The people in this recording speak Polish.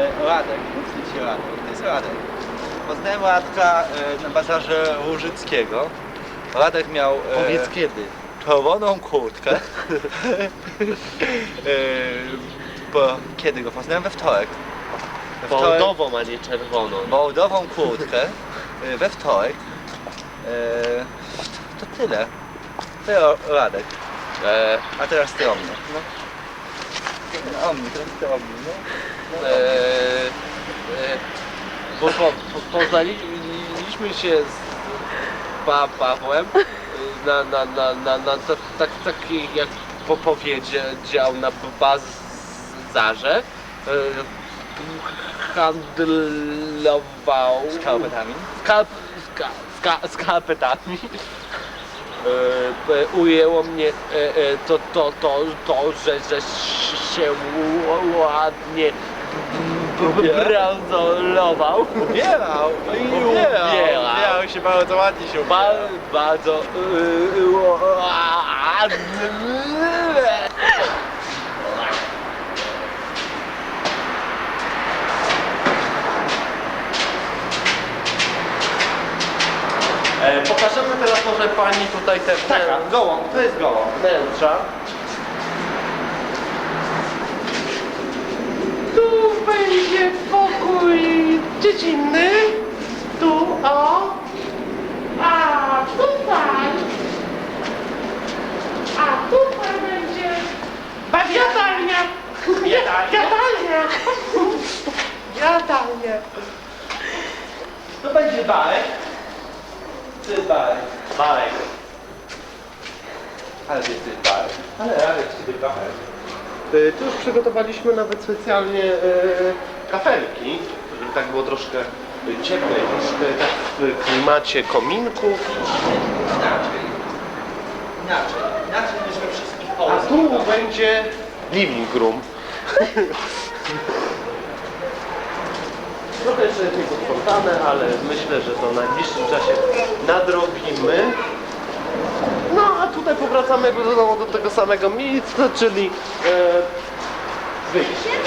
E, Radek, wstydź się Radek, to jest Radek. Poznałem Radka e, na bazarze Łużyckiego. Radek miał e, Powiedz kiedy. czerwoną kurtkę. e, bo kiedy go poznałem? We wtorek. We wtorek Wołdową, a nie czerwoną. Kurtkę e, we wtorek. E, to tyle. To ja, Radek. E, A teraz ty o mnie. No. O mnie, ty o mnie, no. e, e, bo po, po, poznaliśmy się z pa, Pawłem na, na, na, na, na tak, tak, jak po powiedział na bazarze. E, handlował ska, ska, skarpetami. E, e, ujęło mnie e, e, to, to, to, to że, że się ładnie b- b- brandzolował. Ubierał, no i Ubierał. ubierał. Się bardzo ładnie się ubierał. bardzo e, ładnie. E, Pokażemy teraz może pani tutaj te Taka, gołąb, to jest gołąb. wnętrza. Tu będzie pokój dziecinny. Tu o. A tutaj. A tutaj będzie jadalnia. Jadalnia. Jadalnia. To będzie barek. To jest barek. Bajek. Ale ty jesteś barek. Ale ale ty barek. Y, Tu już przygotowaliśmy nawet specjalnie y, kafelki, żeby tak było troszkę y, cieplej, troszkę tak w klimacie kominku. Inaczej. Inaczej. Inaczej niż we wszystkich A tu będzie living room. Jest nieposprzątane, ale myślę, że to w najbliższym czasie nadrobimy. No a tutaj powracamy do, do tego samego miejsca, czyli e, wyjście.